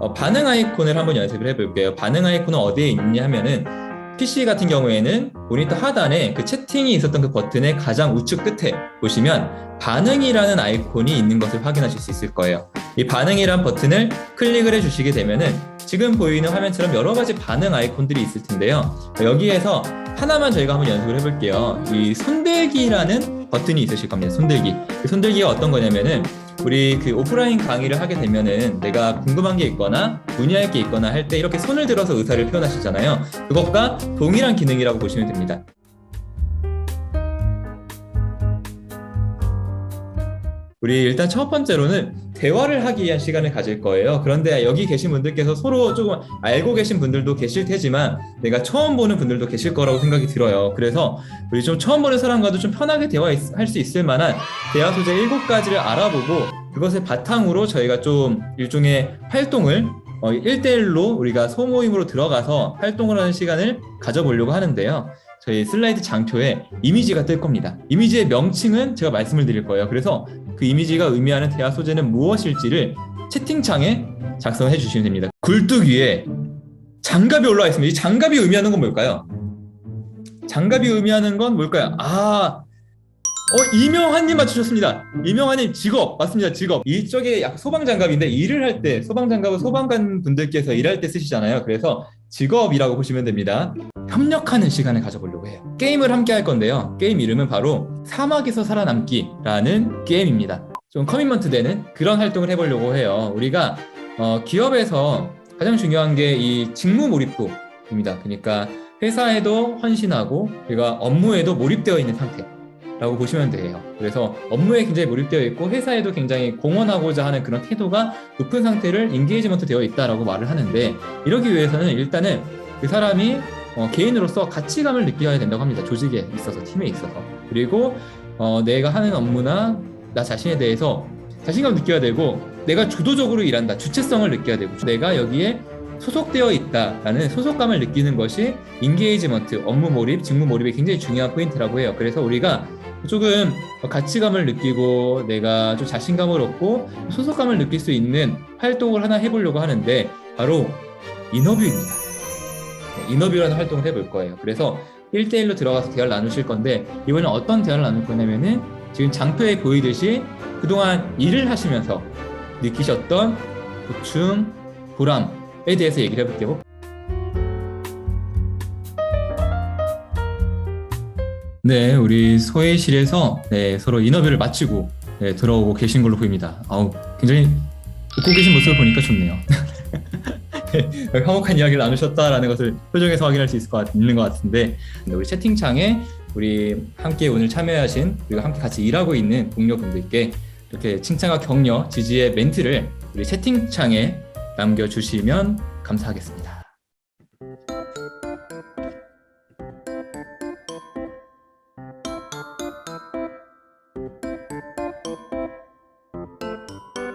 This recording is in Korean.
어, 반응 아이콘을 한번 연습을 해볼게요. 반응 아이콘은 어디에 있냐 하면은 PC 같은 경우에는 모니터 하단에 그 채팅이 있었던 그 버튼의 가장 우측 끝에 보시면 반응이라는 아이콘이 있는 것을 확인하실 수 있을 거예요. 이 반응이란 버튼을 클릭을 해주시게 되면은 지금 보이는 화면처럼 여러 가지 반응 아이콘들이 있을 텐데요. 여기에서 하나만 저희가 한번 연습을 해볼게요. 이 손들기라는 버튼이 있으실 겁니다. 손들기. 그 손들기가 어떤 거냐면은 우리 그 오프라인 강의를 하게 되면은 내가 궁금한 게 있거나 문의할 게 있거나 할 때 이렇게 손을 들어서 의사를 표현하시잖아요. 그것과 동일한 기능이라고 보시면 됩니다. 우리 일단 첫 번째로는 대화를 하기 위한 시간을 가질 거예요. 그런데 여기 계신 분들께서 서로 조금 알고 계신 분들도 계실 테지만 내가 처음 보는 분들도 계실 거라고 생각이 들어요. 그래서 우리 좀 처음 보는 사람과도 좀 편하게 대화할 수 있을 만한 대화 소재 일곱 가지를 알아보고 그것을 바탕으로 저희가 좀 일종의 활동을 어, 1대1로 우리가 소모임으로 들어가서 활동을 하는 시간을 가져보려고 하는데요. 저희 슬라이드 장표에 이미지가 뜰 겁니다. 이미지의 명칭은 제가 말씀을 드릴 거예요. 그래서 그 이미지가 의미하는 대화 소재는 무엇일지를 채팅창에 작성해 주시면 됩니다. 굴뚝 위에 장갑이 올라와 있습니다. 이 장갑이 의미하는 건 뭘까요? 장갑이 의미하는 건 뭘까요? 아, 어, 이명환님 맞추셨습니다. 이명환님 직업 맞습니다. 직업 이쪽에 약 소방 장갑인데 일을 할 때 소방 장갑은 소방관 분들께서 일할 때 쓰시잖아요. 그래서 직업이라고 보시면 됩니다. 협력하는 시간을 가져보려고 해요. 게임을 함께 할 건데요. 게임 이름은 바로 사막에서 살아남기라는 게임입니다. 좀 커미먼트 되는 그런 활동을 해보려고 해요. 우리가 어, 기업에서 가장 중요한 게 이 직무 몰입도입니다. 그러니까 회사에도 헌신하고 우리가 업무에도 몰입되어 있는 상태라고 보시면 돼요. 그래서 업무에 굉장히 몰입되어 있고 회사에도 굉장히 공헌하고자 하는 그런 태도가 높은 상태를 인게이지먼트 되어 있다라고 말을 하는데 이러기 위해서는 일단은 그 사람이 어, 개인으로서 가치감을 느껴야 된다고 합니다. 조직에 있어서 팀에 있어서 그리고 어, 내가 하는 업무나 나 자신에 대해서 자신감 느껴야 되고 내가 주도적으로 일한다 주체성을 느껴야 되고 내가 여기에 소속되어 있다라는 소속감을 느끼는 것이 인게이지먼트 업무 몰입 직무 몰입의 굉장히 중요한 포인트라고 해요. 그래서 우리가 조금 가치감을 느끼고 내가 좀 자신감을 얻고 소속감을 느낄 수 있는 활동을 하나 해보려고 하는데 바로 인터뷰입니다. 네, 인터뷰라는 활동을 해볼 거예요. 그래서 1대1로 들어가서 대화를 나누실 건데 이번엔 어떤 대화를 나눌 거냐면은 지금 장표에 보이듯이 그동안 일을 하시면서 느끼셨던 고충, 보람에 대해서 얘기를 해볼게요. 네, 우리 소회실에서 네, 서로 인터뷰를 마치고 네, 들어오고 계신 걸로 보입니다. 아우, 굉장히 웃고 계신 모습을 보니까 좋네요. 네, 화목한 이야기를 나누셨다라는 것을 표정에서 확인할 수 있을 것 같, 있는 것 같은데 네, 우리 채팅창에 우리 함께 오늘 참여하신 그리고 함께 같이 일하고 있는 동료분들께 이렇게 칭찬과 격려, 지지의 멘트를 우리 채팅창에 남겨주시면 감사하겠습니다.